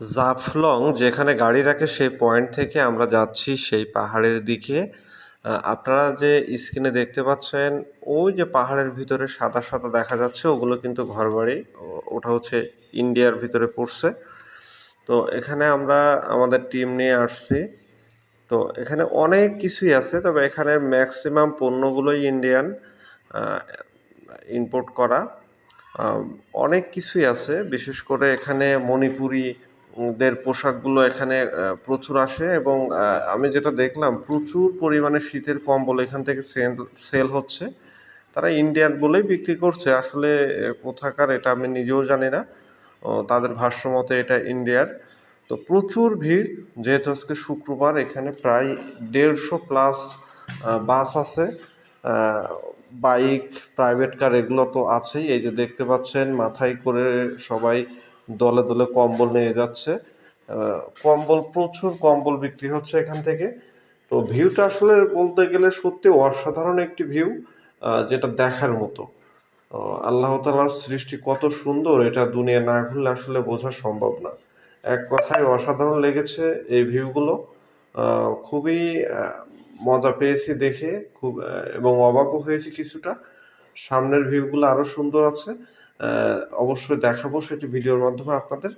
জাফলং, যেখানে গাড়ি রাখে, সেই পয়েন্ট থেকে আমরা যাচ্ছি সেই পাহাড়ের দিকে। আপনারা যে স্ক্রিনে দেখতে পাচ্ছেন, ওই যে পাহাড়ের ভিতরে সাদা সাদা দেখা যাচ্ছে, ওগুলো কিন্তু ঘরবাড়ি। ওটা হচ্ছে ইন্ডিয়ার ভিতরে পড়ছে। তো এখানে আমরা, আমাদের টিম নিয়ে আসছি। তো এখানে অনেক কিছুই আছে, তবে এখানে ম্যাক্সিমাম পণ্যগুলোই ইন্ডিয়ান ইম্পোর্ট করা। অনেক কিছুই আছে, বিশেষ করে এখানে মণিপুরি দের পোশাকগুলো এখানে প্রচুর আসে এবং আমি যেটা দেখলাম প্রচুর পরিমাণে শীতের কম্বল এখান থেকে সেল সেল হচ্ছে। তারা ইন্ডিয়ান বলেই বিক্রি করছে। আসলে কোথাকার এটা আমি নিজেও জানি না। তাদের ভাষ্য মতে এটা ইন্ডিয়ার। তো প্রচুর ভিড়, যেহেতু আজকে শুক্রবার, এখানে প্রায় দেড়শো প্লাস বাস আছে। বাইক প্রাইভেট কার এগুলো তো আছেই। এই যে দেখতে পাচ্ছেন, মাথায় করে সবাই দলে দলে কম্বল নিয়ে যাচ্ছে। কম্বল, প্রচুর কম্বল বিক্রি হচ্ছে এখান থেকে। তো ভিউটা আসলে বলতে গেলে সত্যি অসাধারণ একটি ভিউ যেটা দেখার মতো। আল্লাহ তালার সৃষ্টি কত সুন্দর, এটা দুনিয়া না ঘুরলে আসলে বোঝা সম্ভব না। এক কথায় অসাধারণ লেগেছে এই ভিউগুলো। খুবই মজা পেয়েছি দেখে, খুব এবং অবাকও হয়েছি কিছুটা। সামনের ভিউগুলো আরও সুন্দর আছে। অবশ্যই দেখাবো সেটি ভিডিওর মাধ্যমে আপনাদের।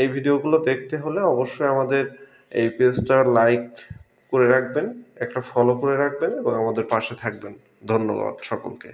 এই ভিডিওগুলো দেখতে হলে অবশ্যই আমাদের এই পেজটা লাইক করে রাখবেন, একটা ফলো করে রাখবেন এবং আমাদের পাশে থাকবেন। ধন্যবাদ সকলকে।